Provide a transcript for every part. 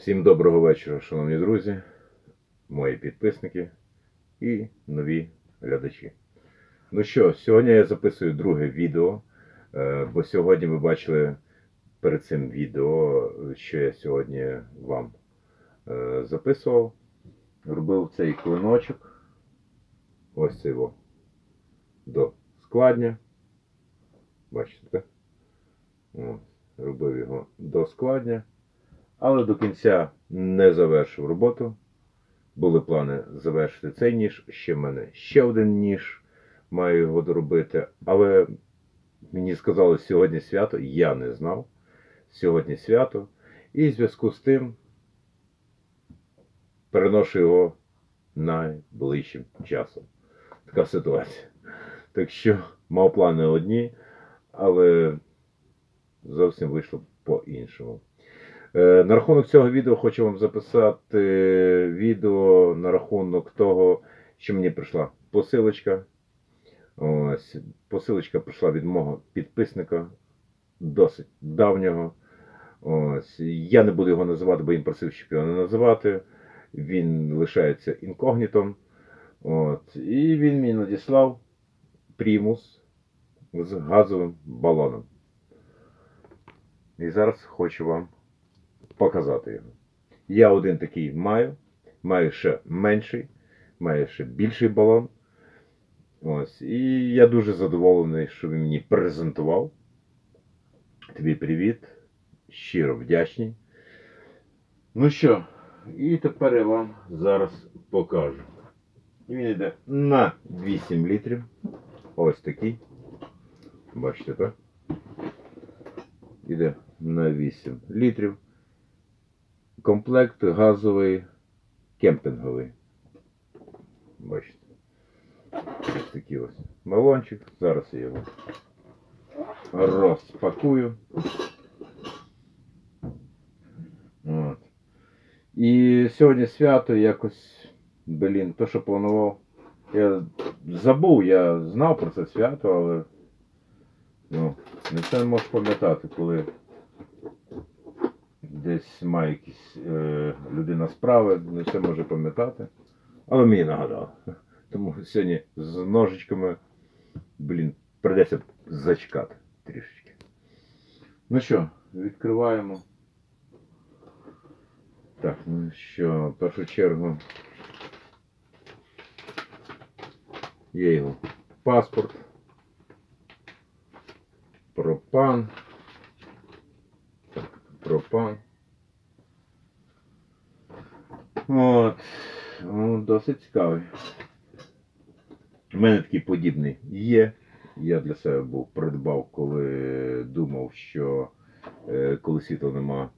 Всім доброго вечора, шановні друзі, мої підписники і нові глядачі. Ну що, сьогодні я записую друге відео, е, бо сьогодні ви бачили перед цим відео, що я сьогодні вам е, записував. Робив цей клиночок. Ось цей його до складня. Бачите? Робив його до складня. Але до кінця не завершив роботу. Були плани завершити цей ніж. Ще в мене ще один ніж. Маю його доробити. Але мені сказали, сьогодні свято. Я не знав. Сьогодні свято. І в зв'язку з тим переношу його найближчим часом. Така ситуація. Так що мав плани одні, але зовсім вийшло по-іншому. Е, На рахунок цього відео хочу вам записати відео на рахунок того, що мені прийшла посилочка. Ось, посилочка прийшла від мого підписника, досить давнього. Ось, я не буду його називати, бо він просив, щоб його не називати. Він лишається інкогнітом. От, і він мені надіслав примус з газовим балоном. І зараз хочу вам показати його. Я один такий маю, маю ще менший, маю ще більший балон. Ось. І я дуже задоволений, що він мені презентував. Тобі привіт. Щиро вдячний. Ну що, і тепер я вам зараз покажу. Він йде на 8 літрів. Ось такий. Бачите, так? Іде на 8 літрів. Комплект газовий кемпінговий. Бачите. Ось такий ось балончик. Зараз я його розпакую. От. І сьогодні свято якось, блін, то, що планував. Я забув, я знав про це свято, але ну, не все можеш пам'ятати, коли десь має якісь е, людина справи, не все може пам'ятати. Але мені нагадали. Тому сьогодні з ножичками, блін, придеться зачекати трішечки. Ну що, відкриваємо. Так, ну що, в першу чергу є його паспорт, пропан. Так, пропан. От. Ну, досить цікавий. У мене такий подібний є. Я для себе був придбав, коли думав, що е, коли світла нема,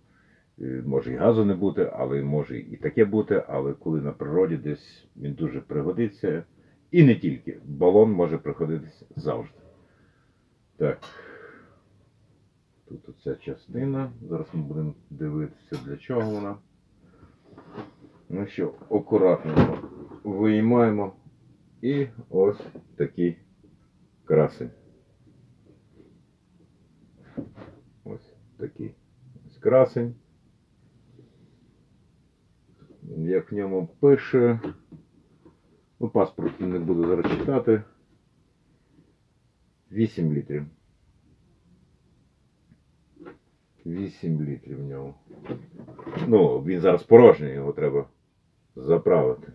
е, може і газу не бути, але може і таке бути, але коли на природі десь він дуже пригодиться. І не тільки. Балон може приходитися завжди. Так. Тут оця частина. Зараз ми будемо дивитися, для чого вона. Ну що, акуратно виймаємо. І ось такий красень. Ось такий ось красень. Як в ньому пише. Ну, паспорт не буду зараз читати. 8 літрів. 8 літрів в ньому. Ну, він зараз порожній, його треба заправити.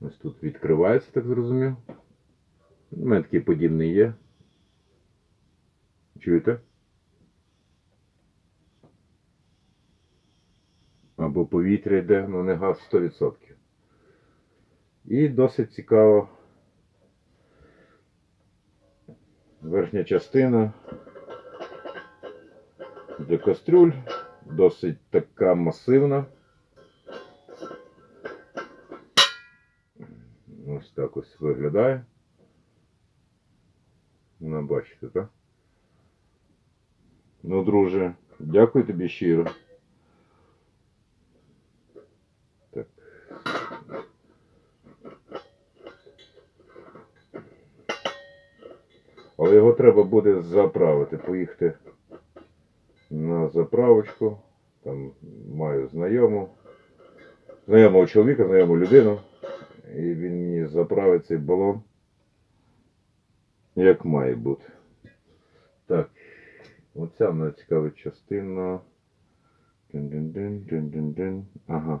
Ось тут відкривається, так зрозумів. У мене такий подібний є. Чуєте? Або повітря йде, ну не газ 100%. І досить цікаво. Верхня частина для кастрюль. Досить така масивна. Ось так ось виглядає. Ну, бачите, так? Ну, друже, дякую тобі щиро. Але його треба буде заправити, поїхати на заправочку. Там маю знайому. Знайомого чоловіка, знайому людину. І він мені заправить цей балон. Як має бути. Так. Оця мене цікавить частина. Дин-дин-дин, дин-дин-дин. Ага.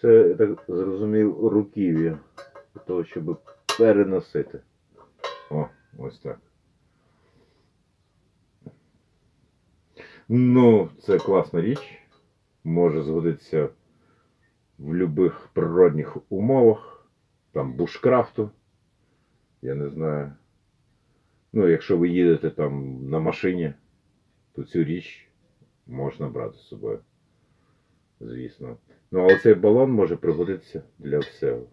Це, я так зрозумів, руків'я. Для того, щоб переносити. О, ось так. Ну, це класна річ. Може згодитися в будь-яких природних умовах. Там бушкрафту. Я не знаю. Ну, якщо ви їдете там на машині, то цю річ можна брати з собою. Звісно. Ну, але цей балон може пригодитися для всього.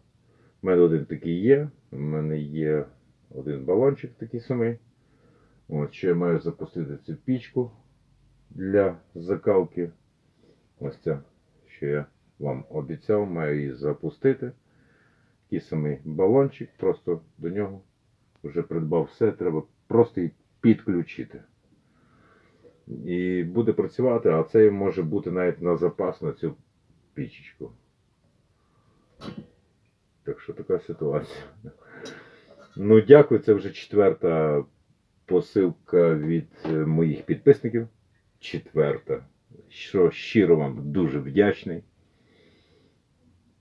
У мене один такий є. У мене є один балончик такий самий. От, ще я маю запустити цю пічку для закалки. Ось ця, що я вам обіцяв, маю її запустити. Такий самий балончик, просто до нього вже придбав все, треба просто її підключити. І буде працювати, а це може бути навіть на запас на цю пічечку. Так що така ситуація. Ну, дякую, це вже четверта посилка від е, моїх підписників. Четверта. Що щиро вам дуже вдячний.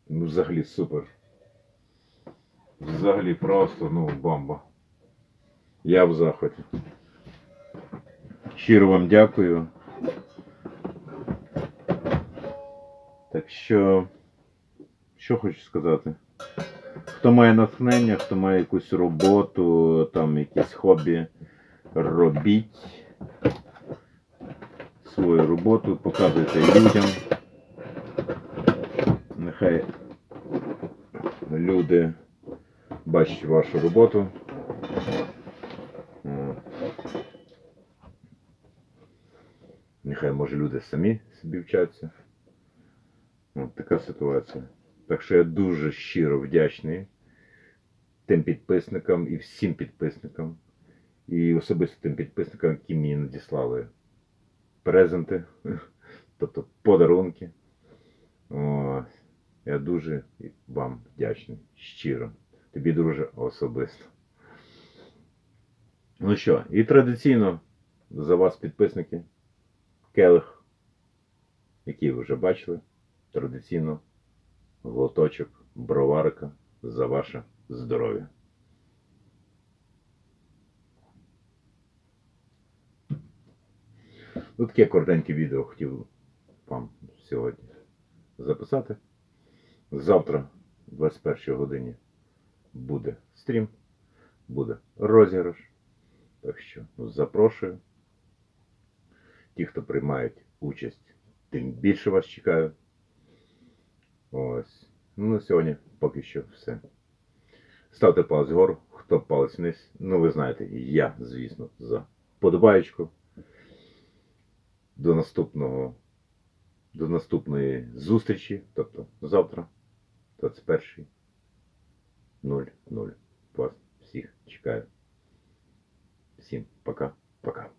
Ну, взагалі супер. Взагалі просто, ну, бомба. Я в захваті. Щиро вам дякую. Так що, що хочу сказати? Хто має натхнення, хто має якусь роботу, там якесь хобі, робіть свою роботу, показуйте людям. Нехай люди бачать вашу роботу. Нехай може люди самі собі вчаться. От така ситуація. Так що я дуже щиро вдячний тим підписникам і всім підписникам. І особисто тим підписникам, які мені надіслали презенти, тобто подарунки. Ось. Я дуже вам вдячний. Щиро. Тобі, друже, особисто. Ну що, і традиційно за вас, підписники, келих, який ви вже бачили, традиційно глоточок броварика за ваше здоров'я. Ну, таке коротеньке відео хотів вам сьогодні записати. Завтра, о 21 годині, буде стрім, буде розіграш. Так що запрошую. Ті, хто приймають участь, тим більше вас чекаю. Ось. Ну, на сьогодні поки що все. Ставте палець вгору, хто палець вниз. Ну, ви знаєте, я, звісно, за подобаєчку. До наступного, до наступної зустрічі, тобто завтра, 21.00. Вас всіх чекаю. Всім пока-пока.